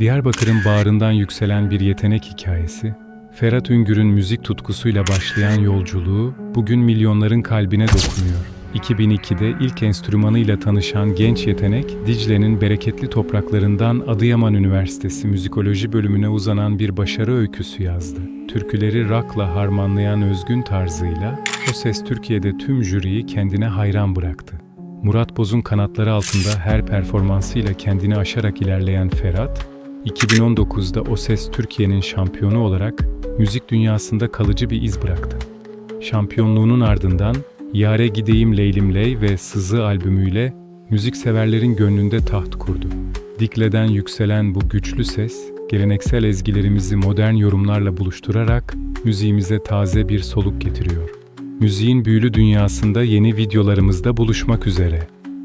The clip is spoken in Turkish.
Diyarbakır'ın bağrından yükselen bir yetenek hikayesi, Ferhat Üngür'ün müzik tutkusuyla başlayan yolculuğu bugün milyonların kalbine dokunuyor. 2002'de ilk enstrümanıyla tanışan genç yetenek, Dicle'nin bereketli topraklarından Adıyaman Üniversitesi Müzikoloji bölümüne uzanan bir başarı öyküsü yazdı. Türküleri rock'la harmanlayan özgün tarzıyla, o ses Türkiye'de tüm jüriyi kendine hayran bıraktı. Murat Boz'un kanatları altında her performansıyla kendini aşarak ilerleyen Ferhat, 2019'da O Ses Türkiye'nin şampiyonu olarak müzik dünyasında kalıcı bir iz bıraktı. Şampiyonluğunun ardından Yare Gideyim Leylim Ley ve Sızı albümüyle müzikseverlerin gönlünde taht kurdu. Dikle'den yükselen bu güçlü ses, geleneksel ezgilerimizi modern yorumlarla buluşturarak müziğimize taze bir soluk getiriyor. Müziğin büyülü dünyasında yeni videolarımızda buluşmak üzere.